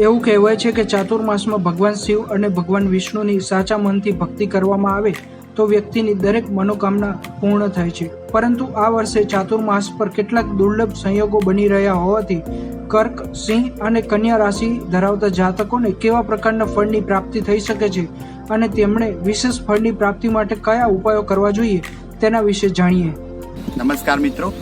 એવું કહેવાય છે કે ચાતુર્માસમાં ભગવાન શિવ અને ભગવાન વિષ્ણુની સાચા મનથી ભક્તિ કરવામાં આવે તો વ્યક્તિની દરેક મનોકામના પૂર્ણ થાય છે. પરંતુ આ વર્ષે ચાતુર્માસ પર કેટલાક દુર્લભ સંયોગો બની રહ્યા હોવાથી કર્ક, સિંહ અને કન્યા રાશિ ધરાવતા જાતકોને કેવા પ્રકારના ફળની પ્રાપ્તિ થઈ શકે છે અને તેમણે વિશેષ ફળની પ્રાપ્તિ માટે કયા ઉપાયો કરવા જોઈએ તેના વિશે જાણીએ. નમસ્કાર મિત્રો.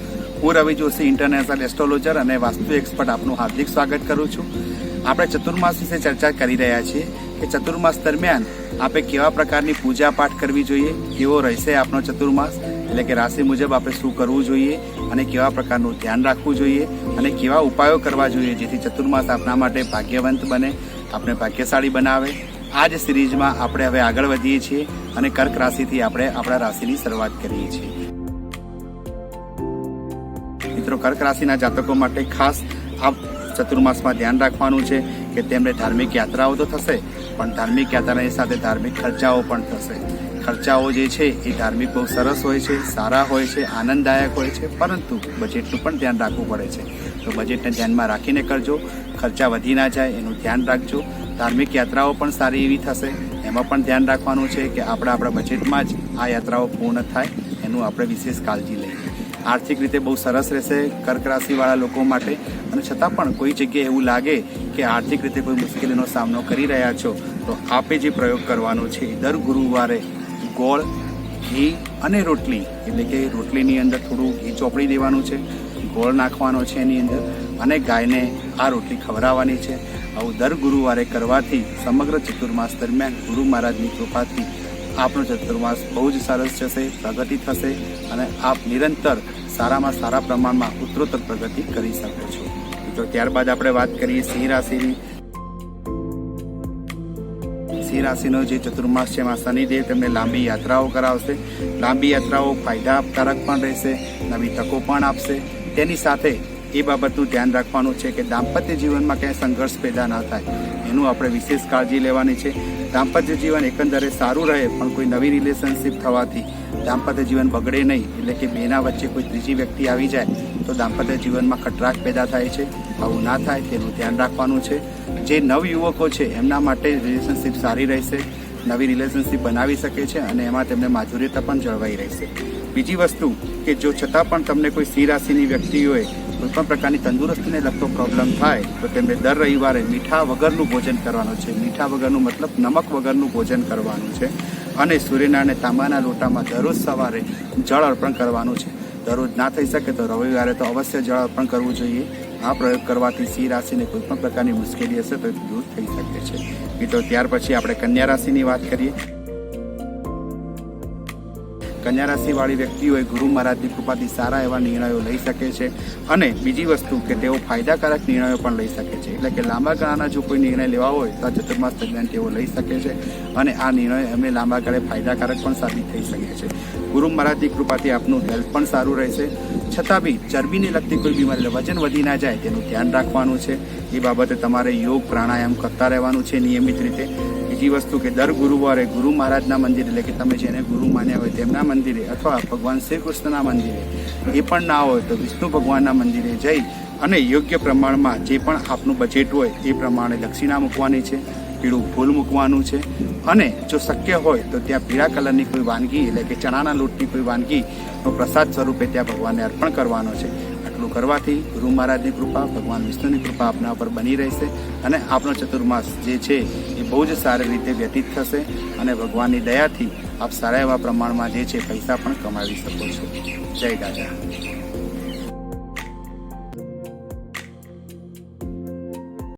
હું રવિ જોશી ઇન્ટરનેશનલ એસ્ટ્રોલોજર અને વાસ્તુ એક્સપર્ટ આપનું હાર્દિક સ્વાગત કરું છું. આપણે ચતુર્માસ વિશે ચર્ચા કરી રહ્યા છીએ કે ચતુર્માસ દરમિયાન આપણે કેવા પ્રકારની પૂજા પાઠ કરવી જોઈએ, કેવો રહેશે આપણો ચતુર્માસ, એટલે કે રાશિ મુજબ આપણે શું કરવું જોઈએ અને કેવા પ્રકારનું ધ્યાન રાખવું જોઈએ અને કેવા ઉપાયો કરવા જોઈએ જેથી ચતુર્માસ આપણા માટે ભાગ્યવંત બને આપણે ભાગ્યશાળી બનાવે. આ જ સિરીઝમાં આપણે હવે આગળ વધીએ છીએ અને કર્ક રાશિથી આપણે આપણા રાશિની શરૂઆત કરીએ છીએ. મિત્રો, કર્ક રાશિના જાતકો માટે ખાસ આ ચતુર્માસમાં ધ્યાન રાખવાનું છે કે તેમને ધાર્મિક યાત્રાઓ તો થશે, પણ ધાર્મિક યાત્રાની સાથે ધાર્મિક ખર્ચાઓ પણ થશે. ખર્ચાઓ જે છે એ ધાર્મિક બહુ સરસ હોય છે, સારા હોય છે, આનંદદાયક હોય છે, પરંતુ બજેટનું પણ ધ્યાન રાખવું પડે છે. તો બજેટને ધ્યાનમાં રાખીને કરજો. ખર્ચા વધી ના જાય, એનું ધ્યાન રાખજો. ધાર્મિક યાત્રાઓ પણ સારી એવી થશે. એમાં પણ ધ્યાન રાખવાનું છે કે આપણે આપણા બજેટમાં જ આ યાત્રાઓ પૂર્ણ થાય. એનું આપણે વિશેષ કાળજી લઈએ. આર્થિક રીતે બહુ સરસ રહેશે કર્ક રાશિવાળા લોકો માટે. અને છતાં પણ કોઈ જગ્યાએ એવું લાગે કે આર્થિક રીતે કોઈ મુશ્કેલીનો સામનો કરી રહ્યા છો, તો આપે જે પ્રયોગ કરવાનો છે, દર ગુરુવારે ગોળ, ઘી અને રોટલી. એટલે કે રોટલીની અંદર થોડું ઘી ચોપડી દેવાનું છે, ગોળ નાખવાનો છે એની અંદર, અને ગાયને આ રોટલી ખવડાવવાની છે. આવું દર ગુરુવારે કરવાથી સમગ્ર ચતુર્માસ દરમિયાન ગુરુ મહારાજની કૃપાથી આપનો ચતુર્માસ બહુ જ સરસ જશે, પ્રગતિ થશે અને આપ નિરંતર સારામાં સારા પ્રમાણમાં ઉત્તરોત્તર પ્રગતિ કરી શકો છો. તો ત્યારબાદ આપણે વાત કરીએ સિંહ રાશિની. સિંહ રાશિનો જે ચતુર્માસ છે, એમાં શનિદેવ તેમને લાંબી યાત્રાઓ કરાવશે. લાંબી યાત્રાઓ ફાયદાકારક પણ રહેશે, નવી તકો પણ આપશે. તેની સાથે એ બાબતનું ધ્યાન રાખવાનું છે કે દાંપત્ય જીવનમાં ક્યાંય સંઘર્ષ પેદા ના થાય. એનું આપણે વિશેષ કાળજી લેવાની છે. દાંપત્ય જીવન એકંદરે સારું રહે પણ કોઈ નવી રિલેશનશિપ થવાથી દાંપત્ય જીવન બગડે નહીં, એટલે કે બેના વચ્ચે કોઈ ત્રીજી વ્યક્તિ આવી જાય, તો દાંપત્ય જીવનમાં ખટરાક પેદા થાય છે. આવું ના થાય તેનું ધ્યાન રાખવાનું છે. જે નવયુવકો છે, એમના માટે રિલેશનશિપ સારી રહેશે, નવી રિલેશનશીપ બનાવી શકે છે અને એમાં તેમને માધુર્યતા પણ જળવાઈ રહેશે. બીજી વસ્તુ કે જો છતાં પણ તમને કોઈ સી રાશિની વ્યક્તિ હોય કોઈ પણ પ્રકારની તંદુરસ્તીને લગતો પ્રોબ્લેમ થાય, તો તેમને દર રવિવારે મીઠા વગરનું ભોજન કરવાનું છે. મીઠા વગરનું મતલબ નમક વગરનું ભોજન કરવાનું છે. અને સૂર્યનારાયણ તાંબાના લોટામાં દરરોજ સવારે જળ અર્પણ કરવાનું છે. દરરોજ ના થઈ શકે તો રવિવારે તો અવશ્ય જળ અર્પણ કરવું જોઈએ. આ પ્રયોગ કરવાથી સિંહ રાશિને કોઈ પણ પ્રકારની મુશ્કેલી હશે તો દૂર થઈ શકે છે. મિત્રો, ત્યાર પછી આપણે કન્યા રાશિની વાત કરીએ. કન્યા રાશિવાળી વ્યક્તિઓએ ગુરુ મહારાજની કૃપાથી સારા એવા નિર્ણયો લઈ શકે છે અને બીજી વસ્તુ કે તેઓ ફાયદાકારક નિર્ણયો પણ લઈ શકે છે. એટલે કે લાંબા ગાળાના જો કોઈ નિર્ણય લેવા હોય તો આ ચતુર્માસ દરમિયાન તેઓ લઈ શકે છે અને આ નિર્ણય એમને લાંબા ગાળે ફાયદાકારક પણ સાબિત થઈ શકે છે. ગુરુ મહારાજની કૃપાથી આપનું હેલ્થ પણ સારું રહેશે. છતાં બી ચરબીને લગતી કોઈ બીમારી વજન વધી ના જાય તેનું ધ્યાન રાખવાનું છે. એ બાબતે તમારે યોગ પ્રાણાયામ કરતા રહેવાનું છે નિયમિત રીતે. બીજી વસ્તુ કે દર ગુરુવારે ગુરુ મહારાજના મંદિરે એટલે કે તમે જેને ગુરુ માન્યા હોય તેમના મંદિરે અથવા ભગવાન શ્રી કૃષ્ણના મંદિરે, એ પણ ના હોય તો વિષ્ણુ ભગવાનના મંદિરે જઈ અને યોગ્ય પ્રમાણમાં જે પણ આપનું બજેટ હોય એ પ્રમાણે દક્ષિણા મૂકવાની છે, પીળું ફૂલ મૂકવાનું છે અને જો શક્ય હોય તો ત્યાં પીળા કલરની કોઈ વાનગી એટલે કે ચણાના લોટની કોઈ વાનગીનો પ્રસાદ સ્વરૂપે ત્યાં ભગવાનને અર્પણ કરવાનો છે. આટલું કરવાથી ગુરુ મહારાજની કૃપા, ભગવાન વિષ્ણુની કૃપા આપના પર બની રહેશે અને આપણો ચતુર્માસ જે છે એ બહુ જ સારી રીતે વ્યતીત થશે અને ભગવાનની દયાથી આપ સારા એવા પ્રમાણમાં જે છે પૈસા પણ કમાવી શકો છો. જય દાદા